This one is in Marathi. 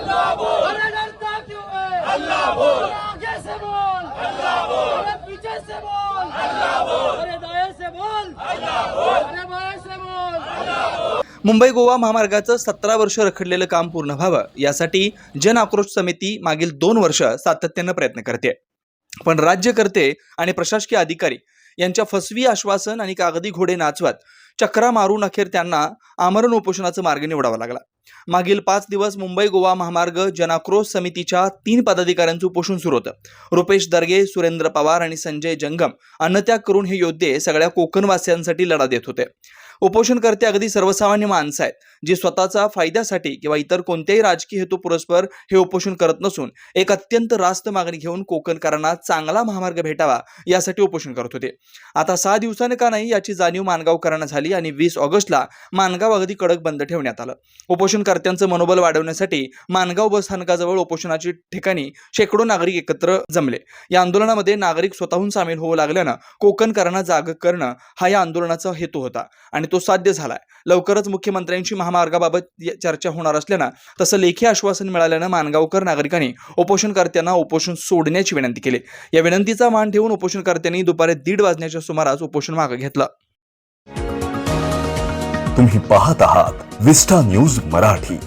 अल्लाह बोल अरे डरता क्यों है अल्लाह बोल आगे से बोल अल्लाह बोल अरे पीछे से बोल अल्लाह बोल अरे दाएं से बोल अल्लाह बोल अरे बाएं से बोल अल्लाह बोल मुंबई गोवा महामार्गाचं सतरा वर्ष रखडलेलं काम पूर्ण व्हावं यासाठी जन आक्रोश समिती मागील दोन वर्ष सातत्यानं प्रयत्न करते. पण राज्यकर्ते आणि प्रशासकीय अधिकारी यांच्या फसवी आश्वासन आणि कागदी घोडे नाचवत चक्रा मारून अखेर त्यांना आमरण उपोषणाचा मार्ग निवडावा लागला. मागील पाच दिवस मुंबई गोवा महामार्ग जनाक्रोश समितीच्या तीन पदाधिकाऱ्यांचं उपोषण सुरू होतं. रुपेश दर्गे सुरेंद्र पवार आणि संजय जंगम अन्नत्याग करून हे योद्धे सगळ्या कोकणवासियांसाठी लढा देत होते. उपोषणकर्ते अगदी सर्वसामान्य माणसं आहेत जी स्वतःचा फायद्यासाठी किंवा इतर कोणत्याही राजकीय हेतू पुरस्पर हे उपोषण करत नसून एक अत्यंत रास्त मागणी घेऊन कोकणकरांना चांगला महामार्ग भेटावा यासाठी उपोषण करत होते. आता सहा दिवसाने का नाही याची जाणीव मानगावकरांना झाली आणि वीस ऑगस्टला मानगाव अगदी कडक बंद ठेवण्यात आलं. उपोषणकर्त्यांचं मनोबल वाढवण्यासाठी मानगाव बस स्थानकाजवळ उपोषणाची ठिकाणी शेकडो नागरिक एकत्र जमले. या आंदोलनामध्ये नागरिक स्वतःहून सामील होऊ लागल्यानं कोकणकरांना जाग करणं हा या आंदोलनाचा हेतू होता आणि तो साध्य झालाय. लवकरच मुख्यमंत्र्यांशी महामार्गाबाबत चर्चा होणार असल्यानं तसं लेखी आश्वासन मिळाल्यानं मानगावकर नागरिकांनी उपोषणकर्त्यांना उपोषण सोडण्याची विनंती केली. या विनंतीचा मान ठेवून उपोषणकर्त्यांनी दुपारी दीड वाजण्याच्या सुमारास उपोषण मागे घेतलं. तुम्ही पाहत आहात विस्टा न्यूज मराठी.